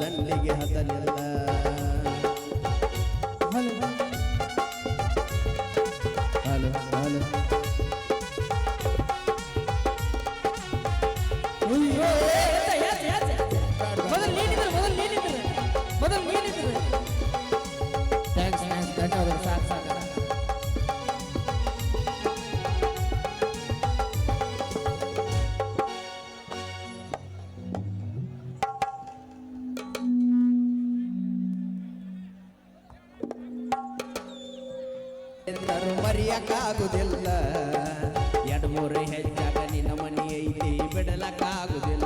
ದಂಡಿಗೆ ಹತಲಿಲ್ಲ ಎಂದರು ಮರೆಯಕ್ಕಾಗುದಿಲ್ಲ ಎಡಮೂರು ಹೆಜ್ಜಾಗ ನಿನ್ನ ಮನಿ ಐತಿ ಬಿಡಲಕ್ಕಾಗುದಿಲ್ಲ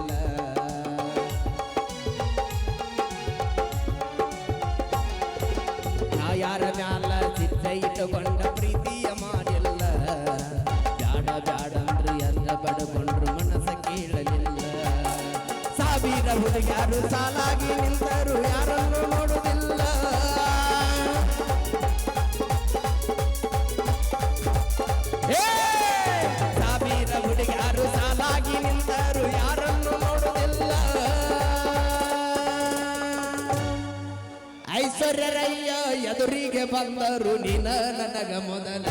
ನಾ ಯಾರ ಮ್ಯಾಲ ಚಿತ್ತ ಇಟ್ಟುಕೊಂಡ ಪ್ರೀತಿಯ ಮಾಡಿಲ್ಲ ಬ್ಯಾಡ ಬ್ಯಾಡ ಅಂದ್ರು ಎಲ್ಲ ಬಡಕೊಂಡ್ರು ಮನಸ್ಸ ಕೇಳಲಿಲ್ಲ ಸಾವಿರ ಹುಡುಗ್ಯಾರು ಸಾಲಾಗಿ ನಿಂತರು ಯಾರನ್ನು ಬಂದರು ನಿನ ನನಗ ಮೊದಲ.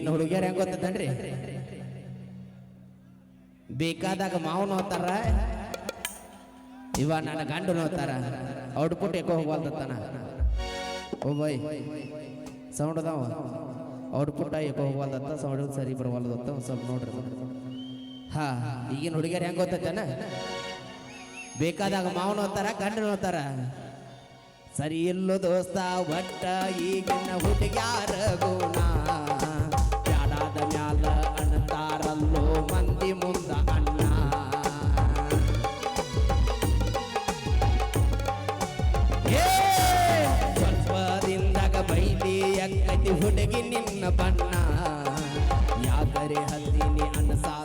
ಈಗಿನ ಹುಡುಗಿಯರು ಹೆಂಗ್ ಗೊತ್ತದನ್ರಿ ಬೇಕಾದಾಗ ಮಾವು ನೋತಾರ ಇವ ನನ್ನ ಗಂಡು ನೋತಾರ ಔಟ್ಪುಟ್ ಎಕೋ ಹೋಗ್ವಲ್ದತ್ತಾನ. ಓ ಬೈ ಸೌಂಡ್ ಅದಾವ. ಔಟ್ಪುಟ್ ಎಕೋ ಹೋಗ್ವಲ್ದತ್ತ, ಸೌಂಡ್ ಸರಿ ಬರವಲ್ದತ್ತ ಸ್ವಲ್ಪ ನೋಡ್ರಿ. ಹಾ, ಈಗಿನ ಹುಡುಗಿಯರು ಹೆಂಗ್ ಗೊತ್ತೈತೇನ? ಬೇಕಾದಾಗ ಮಾವು ನೋತಾರ ಗಂಡು ನೋತಾರ ಸರಿ ಇಲ್ಲೋ ದೋಸ್ತ, ಒಟ್ಟ ಈಗಿನ ಹುಡುಗ್ಯಾರ ಗುಣ. ಹುಡುಗಿ ನಿನ್ನ ಬಣ್ಣ. ಯಾಕರೆ ಹತ್ತೀನಿ ಅನಸಾತೈತೆ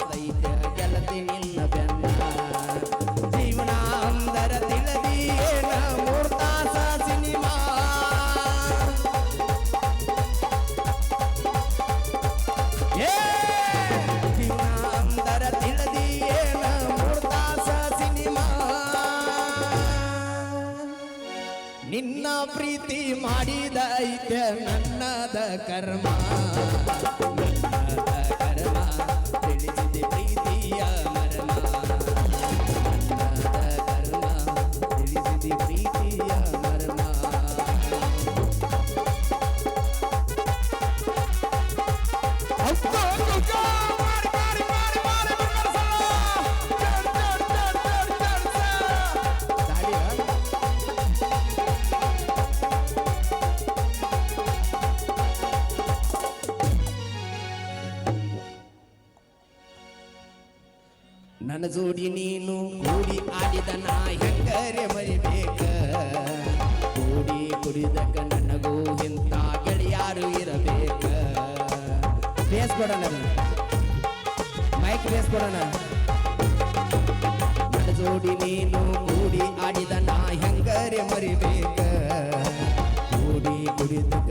ನಿನ್ನ ಪ್ರೀತಿ ಮಾಡಿದ ಐತೆ ನನ್ನದ ಕರ್ಮ. ನನ್ನದ ಕರ್ಮ ತಿಳಿಸಿದೆ ಪ್ರೀತಿಯ ನನ್ನ ಜೋಡಿ ನೀನು ಕೂಡಿ ಆಡಿದ ನಾ ಹೆಂಗರೆ ಮರಿಬೇಕ? ಕೂಡಿ ಕುಡಿದಕ ನನಗೂ ಇಂಥ ಗೆಳೆಯಾರು ಇರಬೇಕ? ಬೇಸ್ ಕೊಡೋಣ ಮೈಕ್ ಬೇಸ್ ಕೊಡೋಣ. ನನ್ನ ಜೋಡಿ ನೀನು ಕೂಡಿ ಆಡಿದ ನಾ ಹೆಂಗರೆ ಮರಿಬೇಕ? ಕೂಡಿ ಕುಡಿದಕ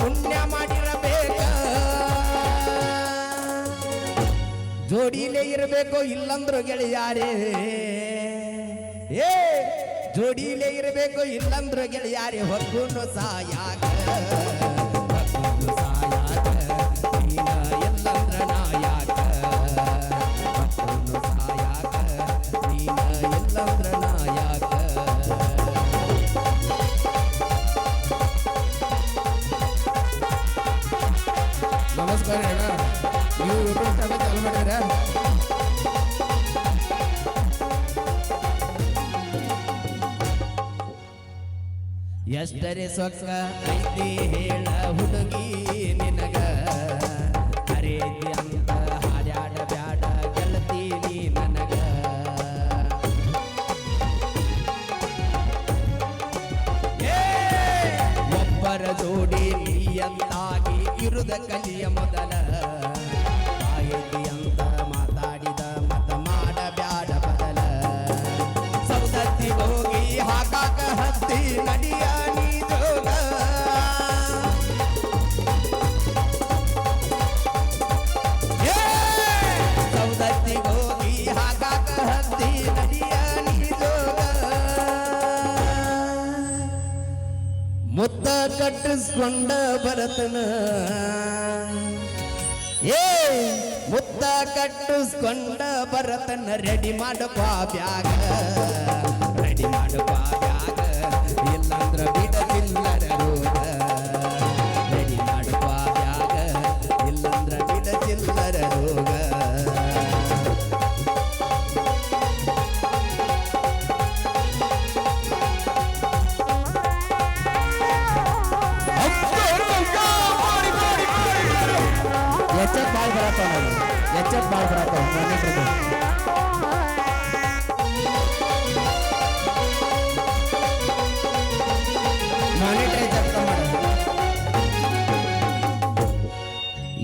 ಪುಣ್ಯ ಮಾಡಿರಬೇಕ. ಜೋಡಿಲೇ ಇರಬೇಕು ಇಲ್ಲಂದ್ರು ಗೆಳೆಯಾರೇ. ಏ ಜೋಡಿಲೇ ಇರಬೇಕು ಇಲ್ಲಂದ್ರು ಗೆಳೆಯಾರೇ ಹೊಕ್ಕುನು ಸಾಯಾಗ ನಮಸ್ಕಾರ ಅಣ್ಣ. ನೀವು ಚಾಲು ಮಾಡ್ಯಾರ ಎಷ್ಟರೆ ಸೊಕ್ಕ ಐತಿ ಹೇಳ ಹುಡುಗಿ ನಿನಗ? ಕಟ್ಟಿಸ್ಕೊಂಡ ಬರತನ ಏ ಮುತ್ತ ಕಟ್ಟಿಸ್ಕೊಂಡ ಬರತನ ರೆಡಿ ಮಾಡಪ್ಪ ಬ್ಯಾಗ ರೆಡಿ ಮಾಡಪ್ಪ ಮನೆಯವ್ರದ್ದು ಮಾನಿಟರ್ ಜಪ್ತ ಮಾಡು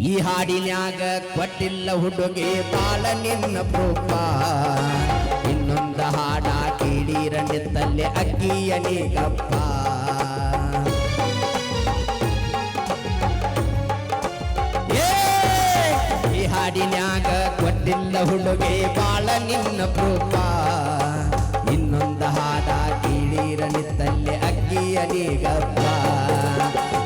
ಈ ಹಾಡಿನ್ಯಾಗ ಕೊಟ್ಟಿಲ್ಲ ಹುಡುಗಿ ಬಾಳ ನಿನ್ನ ಪ್ರೂಪ ಇನ್ನೊಂದ ಹಾಡ ಕೀಡಿರ ನಿತ್ತಲ್ಲಿ ಅಕ್ಕಿಯ ನೀಗಪ್ಪ ಹುಡುಗಿ ಬಾಳ ನಿನ್ನ ಪ್ರೂಪ. ಇನ್ನೊಂದ ಹಾಡ ಕೀಳಿರ ನಿತ್ತಲ್ಲಿ ಅಕ್ಕಿಯ ನೀಗಪ್ಪ.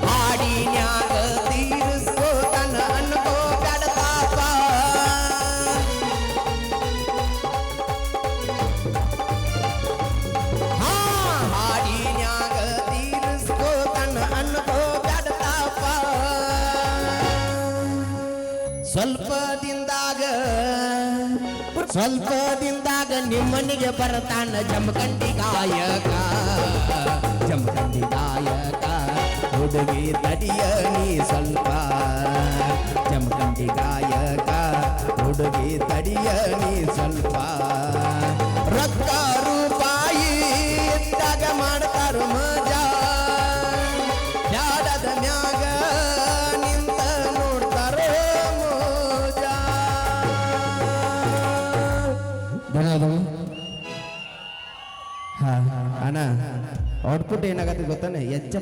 ಹಾಡಿನ್ಯಾಗ ತೀರಿಸ್ಕೋತನ ಅನ್ಕೋ ಬ್ಯಾಡತಾಪ ಹಾ, ಹಾಡಿನ್ಯಾಗ ತೀರಿಸ್ಕೋತನ ಅನ್ಕೋ ಕಡತಾಪ ಸ್ವಲ್ಪ ಸ್ವಲ್ಪ ದಿಂದಾಗ ನಿಮ್ಮನಿಗೆ ಬರತಾನ ಜಮಖಂಡಿ ಗಾಯಕ. ಜಮಖಂಡಿ ಗಾಯಕ, ಹುಡುಗಿ ತಡಿಯ ನೀ ಸ್ವಲ್ಪ. ಜಮಖಂಡಿ ಗಾಯಕ, ಹುಡುಗಿ ತಡಿಯ ನೀ ಸ್ವಲ್ಪ. ಧನ್ಯವಾದಗಳು ಹಾ ಅಣ್ಣ ಔಟ್ಪುಟ್ ಏನಾಗತ್ತೆ ಗೊತ್ತಾನೆ? ಎಚ್ಚ